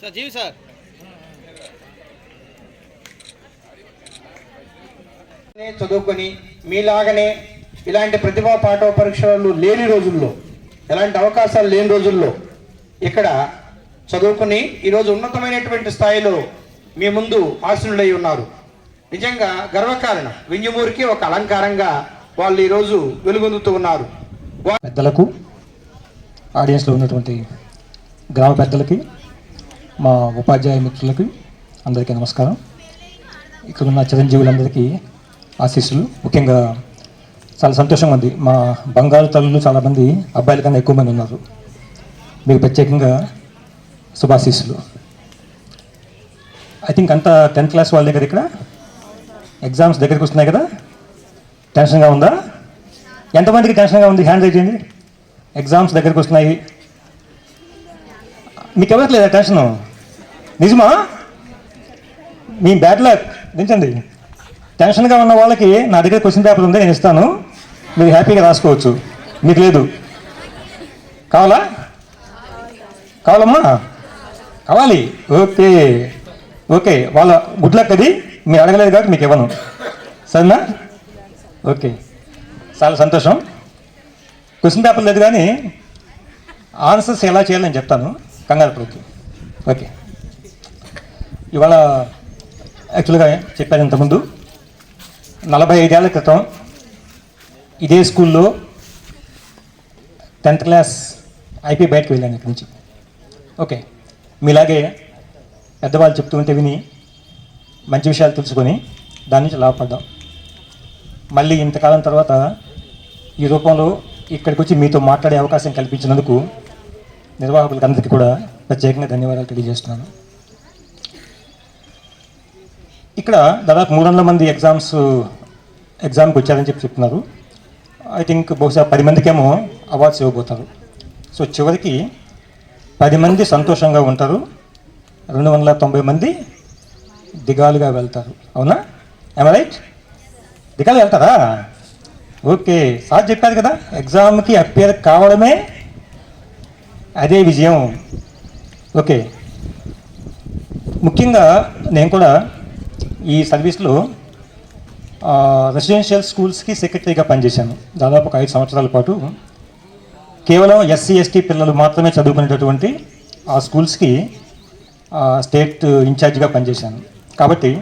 Sir జీవి sir. చదువుకొని మీలాగనే ఇలాంటి ప్రతిభా పాఠ పరీక్షలు లేని రోజుల్లో ఎలాంటి అవకాశాలు లేని రోజుల్లో ఇక్కడ చదువుకుని ఈరోజు ఉన్నతమైనటువంటి స్థాయిలో మీ ముందు ఆసనులై ఉన్నారు. నిజంగా గర్వకారణం. వింజమూరికి ఒక అలంకారంగా వాళ్ళు ఈరోజు వెలుగొందుతూ ఉన్నారు. పెద్దలకు ఆడియన్స్లో ఉన్నటువంటి గ్రామ పెద్దలకి మా ఉపాధ్యాయ మిత్రులకి అందరికీ నమస్కారం. ఇక్కడ ఉన్న చిరంజీవులందరికీ ఆశీస్సులు. ముఖ్యంగా చాలా సంతోషంగా ఉంది. మా బంగారు తల్లులు చాలామంది అబ్బాయిల కన్నా ఎక్కువ మంది ఉన్నారు. మీకు ప్రత్యేకంగా శుభాశీస్సులు. ఐ థింక్ అంతా టెన్త్ క్లాస్ వాళ్ళ దగ్గర ఇక్కడ ఎగ్జామ్స్ దగ్గరికి వస్తున్నాయి కదా? టెన్షన్గా ఉందా? ఎంతమందికి టెన్షన్గా ఉంది? హ్యాండ్ రైజ్ చేయండి. ఎగ్జామ్స్ దగ్గరికి వస్తున్నాయి. మీకు ఎవరికి లేదా టెన్షన్ నిజమా? మీ బ్యాడ్ లక్ దించండి టెన్షన్గా ఉన్న వాళ్ళకి నా దగ్గర క్వశ్చన్ పేపర్ ఉంది నేను ఇస్తాను. మీరు హ్యాపీగా రాసుకోవచ్చు. మీకు లేదు. కావాలా? కావాలమ్మా? కావాలి. ఓకే. ఓకే. వాళ్ళ గుడ్ లక్ అది. మీరు అడగలేదు కాబట్టి మీకు ఇవ్వను. సరేనా? ఓకే. చాలా సంతోషం. క్వశ్చన్ పేపర్ లేదు కానీ ఆన్సర్స్ ఎలా చేయాలో నేను చెప్తాను. కంగారు ఓకే. ఇవాళ యాక్చువల్గా చెప్పాను ఇంతకుముందు. నలభై ఐదేళ్ళ క్రితం ఇదే స్కూల్లో టెన్త్ క్లాస్ అయిపోయి బయటకు వెళ్ళాను ఇక్కడి నుంచి. ఓకే మీలాగే పెద్దవాళ్ళు చెప్తూ ఉంటే విని మంచి విషయాలు తెలుసుకొని దాని నుంచి లాభపడ్డాం మళ్ళీ ఇంతకాలం తర్వాత ఈ రూపంలో ఇక్కడికి వచ్చి మీతో మాట్లాడే అవకాశం కల్పించినందుకు నిర్వాహకులకు అందరికీ కూడా ప్రత్యేకంగా ధన్యవాదాలు తెలియజేస్తున్నాను. ఇక్కడ దాదాపు మూడు వందల మంది ఎగ్జామ్స్ ఎగ్జామ్కి వచ్చారని చెప్పి చెప్తున్నారు. ఐ థింక్ బహుశా పది మందికేమో అవార్డ్స్ ఇవ్వబోతారు. సో చివరికి పది మంది సంతోషంగా ఉంటారు. రెండు వందల తొంభై మంది దిగాలుగా వెళ్తారు. అవునా? ఏమ రైట్ దిగాలు వెళ్తారా? ఓకే సార్ చెప్పారు కదా ఎగ్జామ్కి అప్పేర్ కావడమే అదే విజయం. ఓకే. ముఖ్యంగా నేను కూడా ఈ సర్వీస్లో రెసిడెన్షియల్ స్కూల్స్కి సెక్రటరీగా పనిచేశాను. దాదాపు ఒక ఐదు సంవత్సరాల పాటు. కేవలం ఎస్సీ ఎస్టీ పిల్లలు మాత్రమే చదువుకునేటటువంటి ఆ స్కూల్స్కి స్టేట్ ఇన్ఛార్జిగా పనిచేశాను. కాబట్టి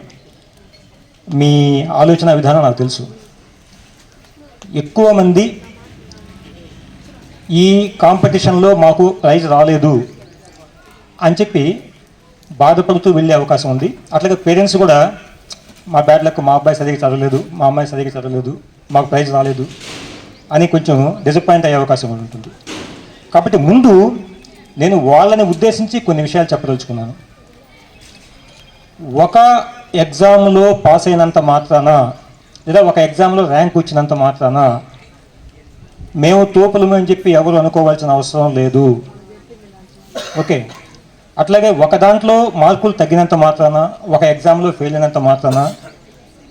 మీ ఆలోచన విధానం నాకు తెలుసు. ఎక్కువ మంది ఈ కాంపిటీషన్లో మాకు ప్రైజ్ రాలేదు అని చెప్పి బాధపడుతూ వెళ్ళే అవకాశం ఉంది. అట్లాగే పేరెంట్స్ కూడా మా బ్యాడ్ లక్ మా అబ్బాయి సరిగ్గా చదవలేదు మా అమ్మాయి సరిగ్గా చదవలేదు మాకు ప్రైజ్ రాలేదు అని కొంచెం డిసప్పాయింట్ అయ్యే అవకాశం ఉంటుంది. కాబట్టి ముందు నేను వాళ్ళని ఉద్దేశించి కొన్ని విషయాలు చెప్పదలుచుకున్నాను. ఒక ఎగ్జామ్లో పాస్ అయినంత మాత్రాన లేదా ఒక ఎగ్జామ్లో ర్యాంక్ వచ్చినంత మాత్రాన మేము తోపులము అని చెప్పి ఎవరు అనుకోవాల్సిన అవసరం లేదు. ఓకే. అట్లాగే ఒక దాంట్లో మార్కులు తగ్గినంత మాత్రాన ఒక ఎగ్జామ్లో ఫెయిల్ అయినంత మాత్రాన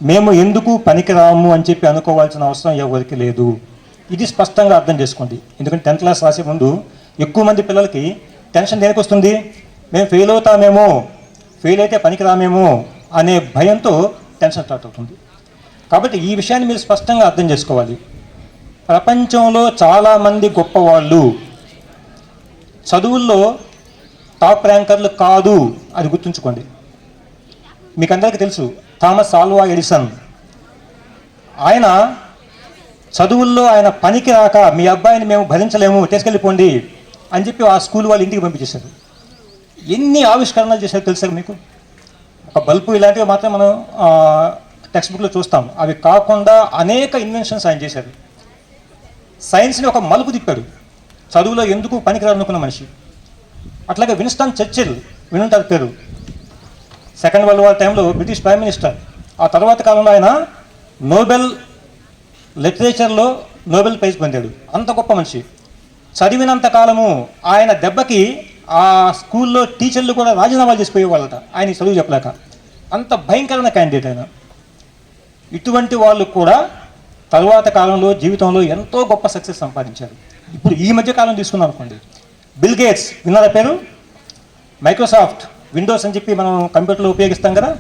మేము ఎందుకు పనికిరాము అని చెప్పి అనుకోవాల్సిన అవసరం ఎవరికి లేదు. ఇది స్పష్టంగా అర్థం చేసుకోండి. ఎందుకంటే టెన్త్ క్లాస్ రాసే ముందు ఎక్కువ మంది పిల్లలకి టెన్షన్ దేనికి వస్తుంది? మేము ఫెయిల్ అవుతామేమో ఫెయిల్ అయితే పనికిరామేమో అనే భయంతో టెన్షన్ స్టార్ట్ అవుతుంది. కాబట్టి ఈ విషయాన్ని మీరు స్పష్టంగా అర్థం చేసుకోవాలి. ప్రపంచంలో చాలామంది గొప్పవాళ్ళు చదువుల్లో టాప్ ర్యాంకర్లు కాదు అది గుర్తుంచుకోండి. మీకు అందరికీ తెలుసు థామస్ ఆల్వా ఎడిసన్. ఆయన చదువుల్లో ఆయన పనికి రాక మీ అబ్బాయిని మేము భరించలేము తీసుకెళ్ళిపోండి అని చెప్పి ఆ స్కూల్ వాళ్ళు ఇంటికి పంపించేశారు. ఎన్ని ఆవిష్కరణలు చేశారో తెలుసా మీకు? ఒక బల్బు ఇలాంటివి మాత్రం మనం టెక్స్ట్ బుక్లో చూస్తాం. అవి కాకుండా అనేక ఇన్వెన్షన్స్ ఆయన చేశారు. సైన్స్ని ఒక మలుపు తిప్పాడు. చదువులో ఎందుకు పనికిరాలనుకున్న మనిషి. అట్లాగే విన్స్టన్ చర్చిల్ వినుంటారు పేరు. సెకండ్ వరల్డ్ వార్ టైంలో బ్రిటిష్ ప్రైమ్ మినిస్టర్. ఆ తర్వాత కాలంలో ఆయన నోబెల్ లిటరేచర్లో నోబెల్ ప్రైజ్ పొందాడు. అంత గొప్ప మనిషి. చదివినంత కాలము ఆయన దెబ్బకి ఆ స్కూల్లో టీచర్లు కూడా రాజీనామాలు చేసిపోయేవాళ్ళట ఆయన చదువు చెప్పలేక. అంత భయంకరమైన క్యాండిడేట్ ఆయన. ఇటువంటి వాళ్ళు కూడా తరువాత కాలంలో జీవితంలో ఎంతో గొప్ప సక్సెస్ సంపాదించారు. ఇప్పుడు ఈ మధ్య కాలం తీసుకున్నాం అనుకోండి బిల్ గేట్స్ విన్నారా పేరు? మైక్రోసాఫ్ట్ విండోస్ అని చెప్పి మనం కంప్యూటర్లో ఉపయోగిస్తాం కదా?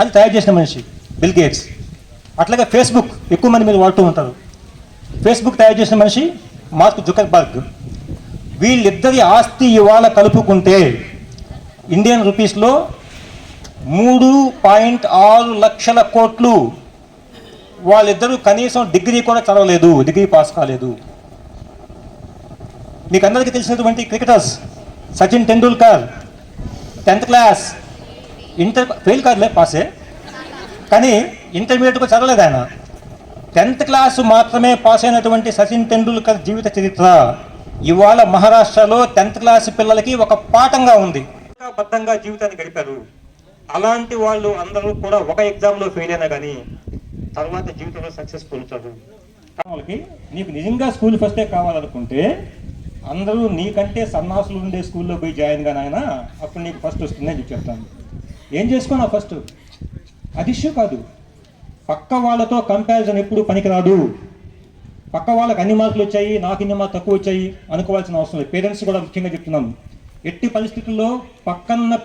అది తయారు చేసిన మనిషి బిల్ గేట్స్ అట్లాగే ఫేస్బుక్ ఎక్కువ మంది మీరు వాడుతూ ఉంటారు. ఫేస్బుక్ తయారు చేసిన మనిషి మార్క్ జుకర్బర్గ్ వీళ్ళిద్దరి ఆస్తి ఇవాళ కలుపుకుంటే ఇండియన్ రూపీస్లో మూడు పాయింట్ ఆరు లక్షల కోట్లు. వాళ్ళిద్దరూ కనీసం డిగ్రీ కూడా చదవలేదు డిగ్రీ పాస్ కాలేదు. మీకు అందరికీ తెలిసినటువంటి cricketers Sachin Tendulkar tenth class inter fail కాదులే పాసే. కానీ ఇంటర్మీడియట్ కూడా చదవలేదు ఆయన. టెన్త్ క్లాస్ మాత్రమే పాస్ అయినటువంటి సచిన్ టెండూల్కర్ జీవిత చరిత్ర ఇవాళ మహారాష్ట్రలో టెన్త్ క్లాస్ పిల్లలకి ఒక పాఠంగా ఉంది. బద్ధంగా జీవితాన్ని గడిపారు. అలాంటి వాళ్ళు అందరూ కూడా ఒక ఎగ్జామ్లో ఫెయిల్ అయినా కానీ తర్వాత జీవితంలో సక్సెస్ఫుల్ చదువు వాళ్ళకి నీకు నిజంగా స్కూల్ ఫస్టే కావాలనుకుంటే అందరూ నీకంటే సన్నాసులు ఉండే స్కూల్లో పోయి జాయిన్గా నాయన అప్పుడు నీకు ఫస్ట్ వస్తుందని చెప్పి చెప్తాను. ఏం చేసుకున్నావు ఫస్ట్ అది ఇష్యూ కాదు. పక్క వాళ్ళతో కంపారిజన్ ఎప్పుడు పనికిరాదు. పక్క వాళ్ళకి అన్ని మార్కులు వచ్చాయి నాకు ఇన్ని మార్కులు తక్కువ వచ్చాయి అనుకోవాల్సిన అవసరం లేదు. పేరెంట్స్ కూడా ముఖ్యంగా చెప్తున్నాను. ఎట్టి పరిస్థితుల్లో పక్కన